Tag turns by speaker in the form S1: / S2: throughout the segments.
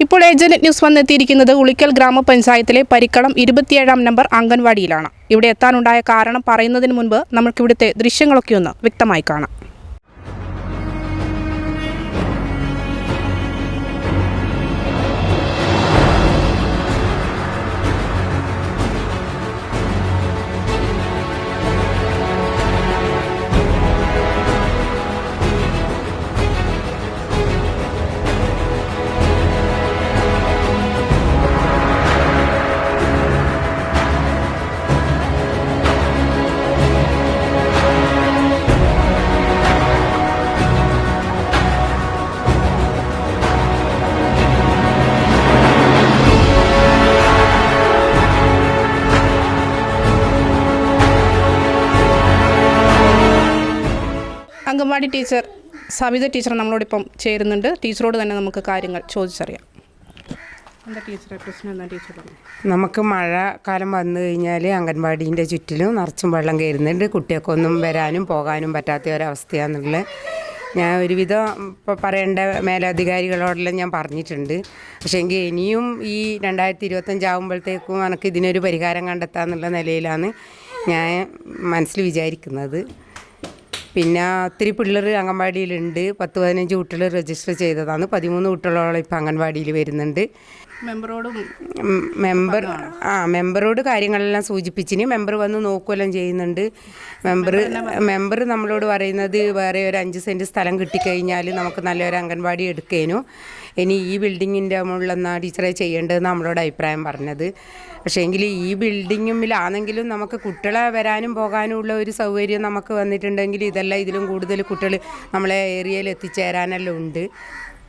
S1: ഇപ്പോൾ agent news വന്നെത്തിയിരിക്കുന്നത് Ulikkal ഗ്രാമപഞ്ചായത്തിലെ പരിക്കളം ഇരുപത്തിയേഴാം നമ്പർ അംഗൻവാടിയിലാണ്. ഇവിടെ എത്താനുണ്ടായ കാരണം പറയുന്നതിന് മുൻപ് നമുക്കിവിടുത്തെ ദൃശ്യങ്ങളൊക്കെ ഒന്ന് വ്യക്തമായി കാണാം. അംഗൻവാടി ടീച്ചർ സവിത ടീച്ചർ നമ്മളോടൊപ്പം ചേരുന്നുണ്ട്. ടീച്ചറോട് തന്നെ നമുക്ക് കാര്യങ്ങൾ ചോദിച്ചറിയാം. എന്താ ടീച്ചറെ പ്രശ്നം? ടീച്ചർ
S2: നമുക്ക് മഴക്കാലം വന്നു കഴിഞ്ഞാൽ അംഗൻവാടീന്റെ ചുറ്റിലും നിറച്ചും വെള്ളം കയറുന്നുണ്ട്. കുട്ടികൾക്കൊന്നും വരാനും പോകാനും പറ്റാത്ത ഒരവസ്ഥയാണെന്നുള്ളത് ഞാൻ ഒരുവിധം ഇപ്പോൾ പറയേണ്ട മേലധികാരികളോടെല്ലാം ഞാൻ പറഞ്ഞിട്ടുണ്ട്. പക്ഷേ എങ്കിൽ ഇനിയും ഈ രണ്ടായിരത്തി ഇരുപത്തഞ്ചാകുമ്പോഴത്തേക്കും എനിക്ക് ഇതിനൊരു പരിഹാരം കണ്ടെത്താന്നുള്ള നിലയിലാണ് ഞാൻ മനസ്സിൽ വിചാരിക്കുന്നത്. പിന്നെ ഒത്തിരി പിള്ളേർ അംഗൻവാടിയിലുണ്ട്. പത്ത് പതിനഞ്ച് കുട്ടികൾ രജിസ്റ്റർ ചെയ്തതാണ്. പതിമൂന്ന് കുട്ടികളോളം ഇപ്പം അംഗൻവാടിയിൽ വരുന്നുണ്ട്.
S1: മെമ്പറോടും
S2: മെമ്പർ ആ മെമ്പറോട് കാര്യങ്ങളെല്ലാം സൂചിപ്പിച്ചിന്. മെമ്പർ വന്ന് നോക്കുകയെല്ലാം ചെയ്യുന്നുണ്ട്. മെമ്പർ മെമ്പർ നമ്മളോട് പറയുന്നത് വേറെ ഒരു അഞ്ച് സെന്റ് സ്ഥലം കിട്ടിക്കഴിഞ്ഞാൽ നമുക്ക് നല്ലൊരു അംഗൻവാടി എടുക്കേനു. ഇനി ഈ ബിൽഡിങ്ങിന്റെ മുകളിലെന്നാ ടീച്ചറെ ചെയ്യേണ്ടതെന്ന് നമ്മളോട് അഭിപ്രായം പറഞ്ഞത്. പക്ഷേ എങ്കിൽ ഈ ബിൽഡിങ്ങിലാണെങ്കിലും നമുക്ക് കുട്ടികളെ വരാനും പോകാനും ഉള്ള ഒരു സൗകര്യം നമുക്ക് വന്നിട്ടുണ്ടെങ്കിൽ ഇതെല്ലാം ഇതിലും കൂടുതൽ കുട്ടികൾ നമ്മളെ ഏരിയയിൽ എത്തിച്ചേരാനെല്ലാം ഉണ്ട്.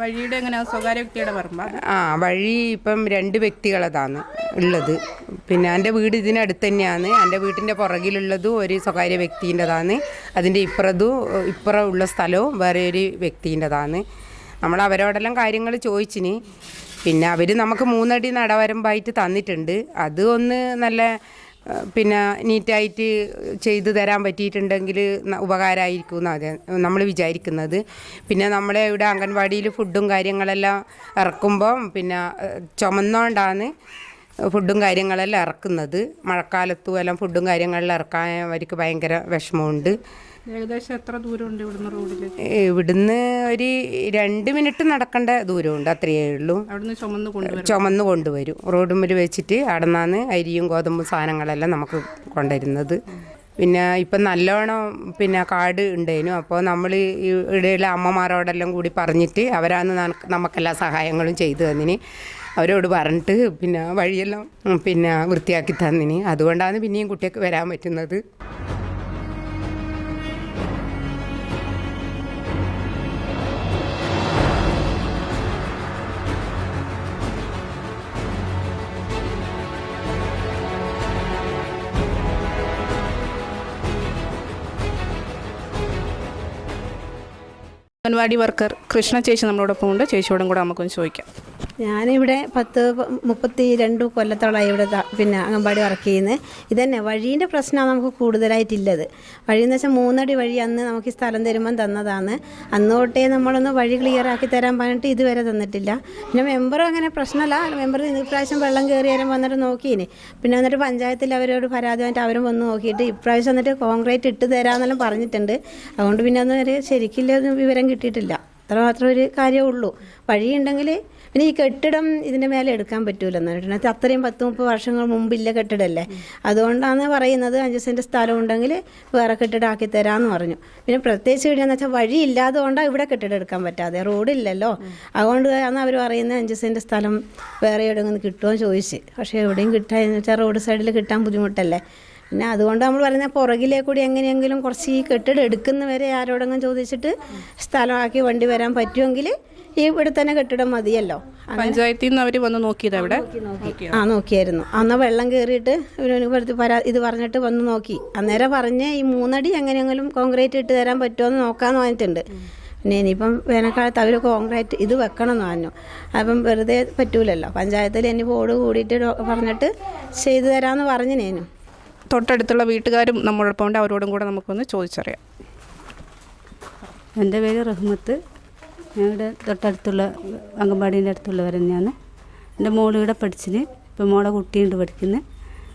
S1: വഴിയുടെ എങ്ങനെ സ്വകാര്യ വ്യക്തിയുടെ പറമ്പ?
S2: ആ വഴി ഇപ്പം രണ്ട് വ്യക്തികളതാണ് ഉള്ളത്. പിന്നെ എന്റെ വീട് ഇതിനടുത്ത് തന്നെയാണ്. എന്റെ വീട്ടിന്റെ പുറകിലുള്ളതും ഒരു സ്വകാര്യ വ്യക്തിന്റെതാണ്. അതിന്റെ ഇപ്പുറതും ഇപ്പുറം ഉള്ള സ്ഥലവും വേറെ ഒരു വ്യക്തിന്റെതാണ്. നമ്മൾ അവരോടെല്ലാം കാര്യങ്ങൾ ചോദിച്ചിന്. പിന്നെ അവർ നമുക്ക് മൂന്നടി നടവരമ്പായിട്ട് തന്നിട്ടുണ്ട്. അത് ഒന്ന് നല്ല പിന്നെ നീറ്റായിട്ട് ചെയ്തു തരാൻ പറ്റിയിട്ടുണ്ടെങ്കിൽ ഉപകാരമായിരിക്കും എന്നാണ് നമ്മൾ വിചാരിക്കുന്നത്. പിന്നെ നമ്മളെ ഇവിടെ അംഗൻവാടിയിൽ ഫുഡും കാര്യങ്ങളെല്ലാം ഇറക്കുമ്പം പിന്നെ ചുമന്നോണ്ടാണ് ഫുഡും കാര്യങ്ങളെല്ലാം ഇറക്കുന്നത്. മഴക്കാലത്തും എല്ലാം ഫുഡും കാര്യങ്ങളെല്ലാം ഇറക്കാൻ അവർക്ക് ഭയങ്കര വിഷമമുണ്ട്.
S1: ഏകദേശം എത്ര ദൂരമുണ്ട് ഇവിടുന്ന്
S2: ഒരു രണ്ട് മിനിറ്റ് നടക്കേണ്ട ദൂരമുണ്ട് അത്രയേ ഉള്ളൂ.
S1: അവിടുന്ന് ചുമന്ന് കൊണ്ടുവരും
S2: ചുമന്ന് കൊണ്ടുവരും. റോഡുമ്മിൽ വെച്ചിട്ട് അവിടെ നിന്നാണ് അരിയും ഗോതമ്പും സാധനങ്ങളെല്ലാം നമുക്ക് കൊണ്ടുവരുന്നത്. പിന്നെ ഇപ്പം നല്ലോണം പിന്നെ കാട് ഉണ്ടായിരുന്നു അപ്പോൾ നമ്മൾ ഇടയിലെ അമ്മമാരോടെല്ലാം കൂടി പറഞ്ഞിട്ട് അവരാണ് നമുക്കെല്ലാ സഹായങ്ങളും ചെയ്തു തന്നിന്. അവരോട് പറഞ്ഞിട്ട് പിന്നെ വഴിയെല്ലാം പിന്നെ വൃത്തിയാക്കി തന്നിന്. അതുകൊണ്ടാണ് പിന്നെയും കുട്ടിയൊക്കെ വരാൻ പറ്റുന്നത്.
S1: അംഗൻവാടി വർക്കർ കൃഷ്ണ ചേച്ചി നമ്മളോടൊപ്പം ഉണ്ട്. ചേച്ചിയോടും കൂടെ നമുക്കൊന്ന് ചോദിക്കാം.
S3: ഞാനിവിടെ പത്ത് മുപ്പത്തി രണ്ട് കൊല്ലത്തോളമായി ഇവിടെ പിന്നെ അംഗൻവാടി വർക്ക് ചെയ്യുന്നത് ഇതന്നെ വഴീന്റെ പ്രശ്നമാണ് നമുക്ക് കൂടുതലായിട്ടില്ലത്. വഴിയെന്ന് വെച്ചാൽ മൂന്നടി വഴി അന്ന് നമുക്ക് ഈ സ്ഥലം തരുമ്പം തന്നതാണ്. അന്ന് തൊട്ടേ നമ്മളൊന്ന് വഴി ക്ലിയർ ആക്കി തരാൻ പറഞ്ഞിട്ട് ഇതുവരെ തന്നിട്ടില്ല. പിന്നെ മെമ്പർ അങ്ങനെ പ്രശ്നമല്ല മെമ്പർ ഇപ്രാവശ്യം വെള്ളം കയറിയാലും വന്നിട്ട് നോക്കിയിന്. പിന്നെ വന്നിട്ട് പഞ്ചായത്തിൽ അവരോട് പരാതി വന്നിട്ട് അവരും വന്ന് നോക്കിയിട്ട് ഇപ്രാവശ്യം വന്നിട്ട് കോൺക്രീറ്റ് ഇട്ട് തരാമെന്നെല്ലാം പറഞ്ഞിട്ടുണ്ട്. അതുകൊണ്ട് പിന്നെ ഒന്നും ഒരു ശരിക്കില്ല വിവരം കിട്ടിയിട്ടില്ല. അത്ര മാത്രം ഒരു കാര്യമേ ഉള്ളൂ വഴിയുണ്ടെങ്കിൽ പിന്നെ ഈ കെട്ടിടം ഇതിന്റെ മേലെ എടുക്കാൻ പറ്റൂല എന്ന് പറഞ്ഞിട്ടുണ്ടെങ്കിൽ അത്രയും പത്ത് മുപ്പത് വർഷങ്ങൾ മുമ്പില്ല കെട്ടിടമല്ലേ അതുകൊണ്ടാണ് പറയുന്നത് അഞ്ച് സെന്റ് സ്ഥലം ഉണ്ടെങ്കിൽ വേറെ കെട്ടിടം ആക്കി തരാമെന്ന് പറഞ്ഞു. പിന്നെ പ്രത്യേകിച്ച് ഇവിടെയെന്ന് വെച്ചാൽ വഴി ഇല്ലാതെ കൊണ്ടാണ് ഇവിടെ കെട്ടിടം എടുക്കാൻ പറ്റാതെ. റോഡില്ലല്ലോ അതുകൊണ്ട് ആണ് അവർ പറയുന്നത് അഞ്ച് സെന്റ് സ്ഥലം വേറെ എവിടെയെങ്കിലും കിട്ടുമോ ചോദിച്ച്. പക്ഷേ എവിടെയും കിട്ടാന്ന് വെച്ചാൽ റോഡ് സൈഡിൽ കിട്ടാൻ ബുദ്ധിമുട്ടല്ലേ? പിന്നെ അതുകൊണ്ട് നമ്മൾ പറയുന്ന പുറകിലേ കൂടി എങ്ങനെയെങ്കിലും കുറച്ച് ഈ കെട്ടിടം എടുക്കുന്നവരെ ആരോടെങ്കിലും ചോദിച്ചിട്ട് സ്ഥലമാക്കി വണ്ടി വരാൻ പറ്റുമെങ്കിൽ ഈ ഇവിടെ തന്നെ കെട്ടിടം മതിയല്ലോ.
S1: പഞ്ചായത്തിൽ നിന്ന് അവർ വന്ന് നോക്കിയത് അവിടെ
S3: ആ നോക്കിയായിരുന്നു. അന്ന് വെള്ളം കയറിയിട്ട് പരാ ഇത് പറഞ്ഞിട്ട് വന്ന് നോക്കി. അന്നേരം പറഞ്ഞ് ഈ മൂന്നടി എങ്ങനെയെങ്കിലും കോൺക്രീറ്റ് ഇട്ട് തരാൻ പറ്റുമോ എന്ന് നോക്കാമെന്ന് പറഞ്ഞിട്ടുണ്ട്. പിന്നെ ഇനിയിപ്പം വേനൽക്കാലത്ത് അവർ കോൺക്രീറ്റ് ഇത് വെക്കണം എന്ന് പറഞ്ഞു. അപ്പം വെറുതെ പറ്റൂലല്ലോ. പഞ്ചായത്തിൽ ഇനി ബോർഡ് കൂടിയിട്ട് പറഞ്ഞിട്ട് ചെയ്തു തരാമെന്ന് പറഞ്ഞു നേനും
S1: തൊട്ടടുത്തുള്ള വീട്ടുകാരും നമ്മളോടൊപ്പം ഉണ്ട്. അവരോടും കൂടെ നമുക്കൊന്ന് ചോദിച്ചറിയാം.
S4: എന്റെ പേര് റഹ്മത്ത്. ഞങ്ങളുടെ തൊട്ടടുത്തുള്ള അംഗൻവാടീന്റെ അടുത്തുള്ളവർ തന്നെയാണ്. എന്റെ മോൾ ഇവിടെ പഠിച്ചിന്. ഇപ്പം മോളെ കുട്ടിയുണ്ട് പഠിക്കുന്നത്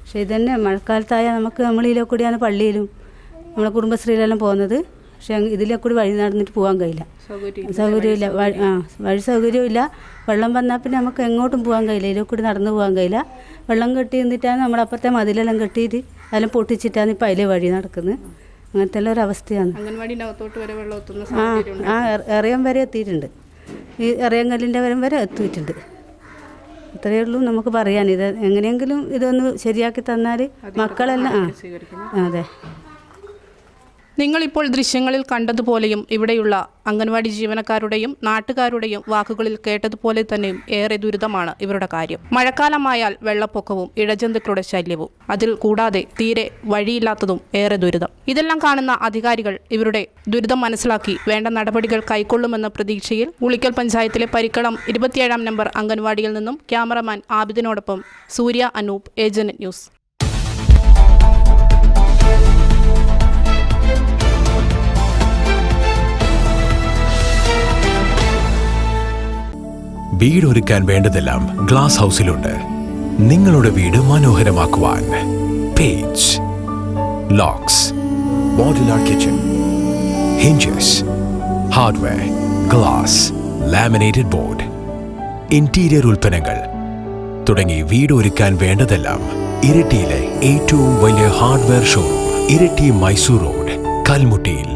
S4: പക്ഷേ ഇതന്നെ മഴക്കാലത്തായാൽ നമുക്ക് നമ്മളിതിലെ കൂടിയാണ് പള്ളിയിലും നമ്മളെ കുടുംബശ്രീയിലെല്ലാം പോകുന്നത്. പക്ഷേ ഇതിലെ കൂടി വഴി നടന്നിട്ട് പോകാൻ കഴിയില്ല. സൗകര്യമില്ല. ആ വഴി സൗകര്യമില്ല. വെള്ളം വന്നാൽ പിന്നെ നമുക്ക് എങ്ങോട്ടും പോകാൻ കഴിയില്ല. ഇതിലെ കൂടി നടന്നു പോകാൻ കഴിയില്ല. വെള്ളം കെട്ടി നിന്നിട്ടാണ് നമ്മളപ്പുറത്തെ മതിലെല്ലാം കെട്ടിയിട്ട് അതെല്ലാം പൊട്ടിച്ചിട്ടാണ് ഇപ്പം അതിലെ വഴി നടക്കുന്നത് അങ്ങനത്തെ ഒരു അവസ്ഥയാണ്
S1: വരെ വെള്ളം എത്തുന്ന
S4: ആ എറിയം വരെ എത്തിയിട്ടുണ്ട്. ഈ എറിയങ്കല്ലിന്റെ വരം വരെ എത്തിയിട്ടുണ്ട്. അത്രയേ ഉള്ളൂ നമുക്ക് പറയാൻ. ഇത് എങ്ങനെയെങ്കിലും ഇതൊന്ന് ശരിയാക്കി തന്നാൽ മക്കളെല്ലാം ആ അതെ.
S1: നിങ്ങളിപ്പോൾ ദൃശ്യങ്ങളിൽ കണ്ടതുപോലെയും ഇവിടെയുള്ള അംഗൻവാടി ജീവനക്കാരുടെയും നാട്ടുകാരുടെയും വാക്കുകളിൽ കേട്ടതുപോലെ തന്നെയും ഏറെ ദുരിതമാണ് ഇവരുടെ കാര്യം. മഴക്കാലമായാൽ വെള്ളപ്പൊക്കവും ഇഴജന്തുക്കളുടെ ശല്യവും. അതിൽ കൂടാതെ തീരെ വഴിയില്ലാത്തതും ഏറെ ദുരിതം. ഇതെല്ലാം കാണുന്ന അധികാരികൾ ഇവരുടെ ദുരിതം മനസ്സിലാക്കി വേണ്ട നടപടികൾ കൈക്കൊള്ളുമെന്ന പ്രതീക്ഷയിൽ ഉളിക്കൽ പഞ്ചായത്തിലെ പരിക്കളം ഇരുപത്തിയേഴാം നമ്പർ അംഗൻവാടിയിൽ നിന്നും ക്യാമറമാൻ ആബിദിനോടൊപ്പം സൂര്യ അനൂപ് ഏജന്റ് ന്യൂസ്.
S5: വീടൊരുക്കാൻ വേണ്ടതെല്ലാം ഗ്ലാസ് ഹൗസിലുണ്ട് നിങ്ങളുടെ വീട് മനോഹരമാക്കുവാൻ. Page locks modular kitchen hinges hardware glass laminated board interior ഉൽപ്പന്നങ്ങൾ. തുടങ്ങി വീട് ഒരുക്കാൻ വേണ്ടതെല്ലാം ഇരിട്ടിയിലെ ഏറ്റവും വലിയ hardware showroom Iritty Mysore road കൽമുട്ടിയിൽ.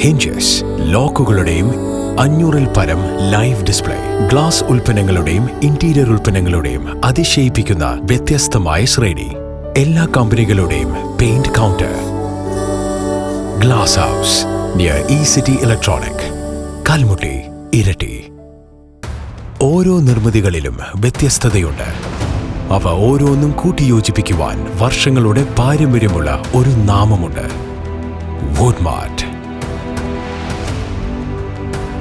S5: Hinges ലോക്കുകളുടെയും അഞ്ഞൂറിൽ പരം ലൈവ് ഡിസ്പ്ലേ ഗ്ലാസ് ഉൽപ്പന്നങ്ങളുടെയും ഇന്റീരിയർ ഉൽപ്പന്നങ്ങളുടെയും അതിശയിപ്പിക്കുന്ന വ്യത്യസ്തമായ ശ്രേണി. എല്ലാ കമ്പനികളുടെയും paint counter. Glass house near E city electronic Kalmutty Iritty. ഓരോ നിർമ്മിതികളിലും വ്യത്യസ്തതയുണ്ട്. അവ ഓരോന്നും കൂട്ടിയോജിപ്പിക്കുവാൻ വർഷങ്ങളുടെ പാരമ്പര്യമുള്ള ഒരു നാമമുണ്ട്. Woodmart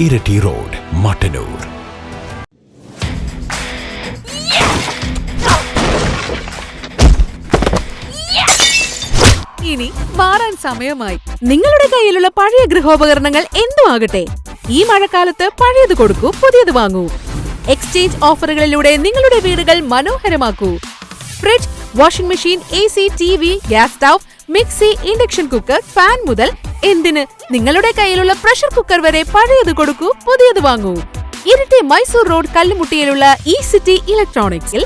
S5: ഇരട്ടി റോഡ് മട്ടന്നൂർ.
S6: ഇനി മാറാൻ സമയമായി. നിങ്ങളുടെ കയ്യിലുള്ള പഴയ ഗൃഹോപകരണങ്ങൾ എന്തുമാകട്ടെ ഈ മഴക്കാലത്ത് പഴയത് കൊടുക്കൂ പുതിയത് വാങ്ങൂ. എക്സ്ചേഞ്ച് ഓഫറുകളിലൂടെ നിങ്ങളുടെ വീടുകൾ മനോഹരമാക്കൂ. Fridge washing machine A C T V gas stove mixie induction cooker fan മുതൽ എന്തിന്? നിങ്ങളുടെ കയ്യിലുള്ള പ്രഷർ കുക്കർ വരെ പഴയത് കൊടുക്കൂ പുതിയത് വാങ്ങൂ. ഇരട്ടി മൈസൂർ റോഡ് കല്ലുമുട്ടിയിലുള്ള ഇ സിറ്റി ഇലക്ട്രോണിക്സിൽ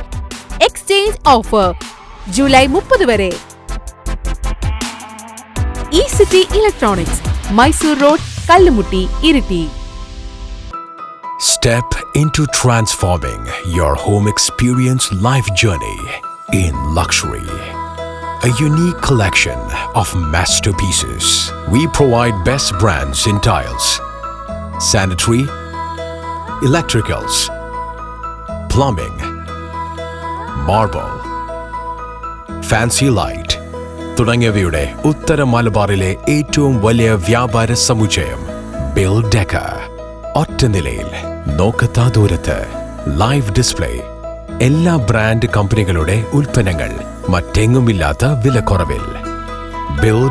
S6: എക്സ്ചേഞ്ച് ഓഫർ ജൂലൈ മുപ്പത് വരെ. E city electronics Mysore road Kallumutty Iritty.
S5: Step into transforming your home experience life journey in luxury. A unique collection of masterpieces. We provide best brands in tiles, sanitary, electricals, plumbing, marble, fancy light തുടങ്ങിയവയുടെ ഉത്തര മലബാറിലെ ഏറ്റവും വലിയ വ്യാപാര സമുച്ചയം bill deca ഒറ്റ നിലയിൽ നോക്കത്താ ദൂരത്ത് live display എല്ലാ ബ്രാൻഡ് കമ്പനികളുടെ ഉൽപ്പന്നങ്ങൾ മറ്റെങ്ങുമില്ലാത്ത വിലക്കുറവിൽ. ബിൽ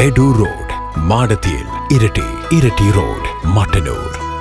S5: എഡു റോഡ് മാടത്തിയിൽ ഇരട്ടി ഇരട്ടി റോഡ് മട്ടന്നൂർ.